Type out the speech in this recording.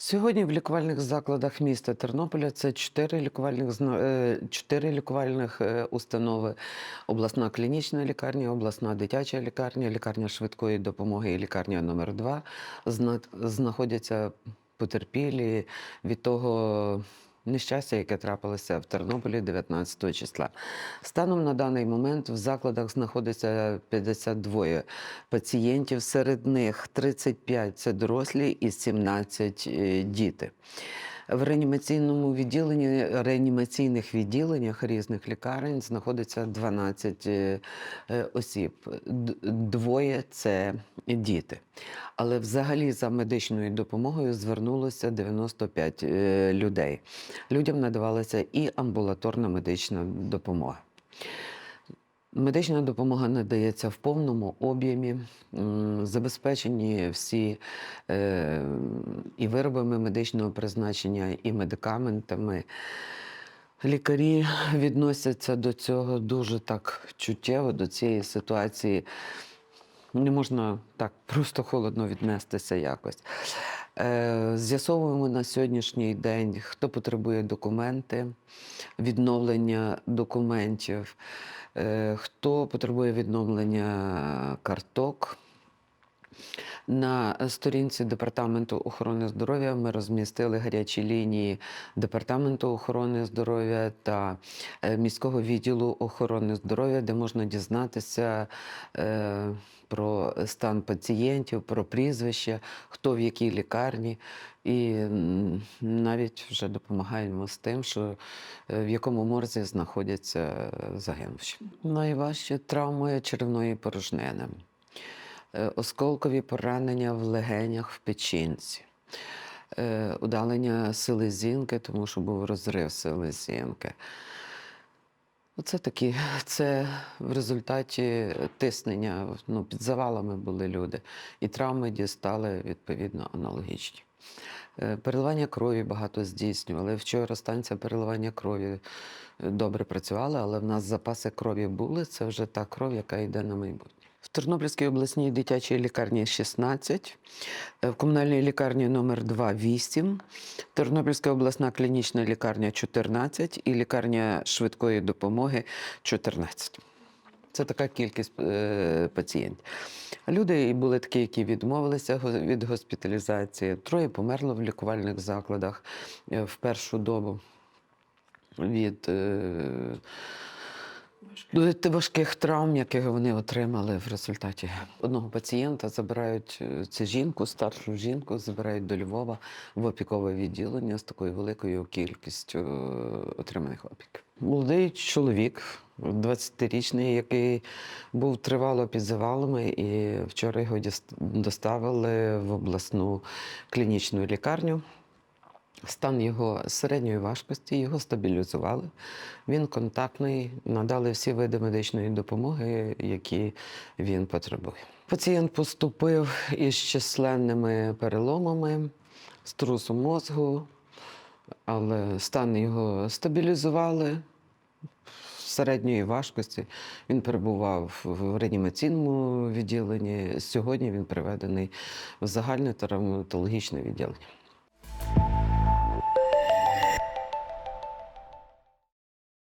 Сьогодні в лікувальних закладах міста Тернополя це чотири лікувальних е, чотири лікувальних е, установи: обласна клінічна лікарня, обласна дитяча лікарня, лікарня швидкої допомоги і лікарня номер 2 знаходяться потерпілі від того. Нещастя, яке трапилося в Тернополі 19 числа. Станом на даний момент в закладах знаходиться 52 пацієнтів, серед них 35 це дорослі і 17 е, діти. В реанімаційному відділенні, реанімаційних відділеннях різних лікарень знаходиться 12 е, е, осіб. Двоє це діти. Але взагалі за медичною допомогою звернулося 95 е, людей. Людям надавалася і амбулаторна медична допомога. Медична допомога надається в повному об'ємі, забезпечені всі е, і виробами медичного призначення, і медикаментами. Лікарі відносяться до цього дуже так чуттєво, до цієї ситуації. Не можна так просто холодно віднестися якось. Е, З'ясовуємо на сьогоднішній день, хто потребує документи, відновлення документів, е, хто потребує відновлення карток. На сторінці Департаменту охорони здоров'я ми розмістили гарячі лінії Департаменту охорони здоров'я та е, міського відділу охорони здоров'я, де можна дізнатися е, про стан пацієнтів, про прізвище, хто в якій лікарні. І навіть вже допомагаємо з тим, що е, в якому морзі знаходяться е, загинувші. Найважчі травми черевної порожнини е, осколкові поранення в легенях в печінці, е, удалення селезінки, тому що був розрив селезінки. Оце такі, це в результаті тиснення, ну, під завалами були люди, і травми дістали відповідно аналогічні. Е, Переливання крові багато здійснювали. Вчора станція переливання крові е, добре працювала, але в нас запаси крові були. Це вже та кров, яка йде на майбутнє. В Тернопільській обласній дитячій лікарні 16, е, в комунальній лікарні номер 2 8, Тернопільська обласна клінічна лікарня 14 і лікарня швидкої допомоги 14. Це така кількість е, пацієнтів. Люди були такі, які відмовилися від госпіталізації. Троє померло в лікувальних закладах е, в першу добу від важких травм, яких вони отримали в результаті. Одного пацієнта забирають е, це жінку, старшу жінку, забирають до Львова в опікове відділення з такою великою кількістю е, отриманих опіків. Молодий чоловік, 20-річний, який був тривало під завалами, і вчора його доставили в обласну клінічну лікарню. Стан його середньої важкості, його стабілізували. Він контактний, надали всі види медичної допомоги, які він потребує. Пацієнт поступив із численними переломами, струсом мозку, але стан його стабілізували середньої важкості. Він перебував в реанімаційному відділенні. Сьогодні він приведений в загальне травматологічне відділення.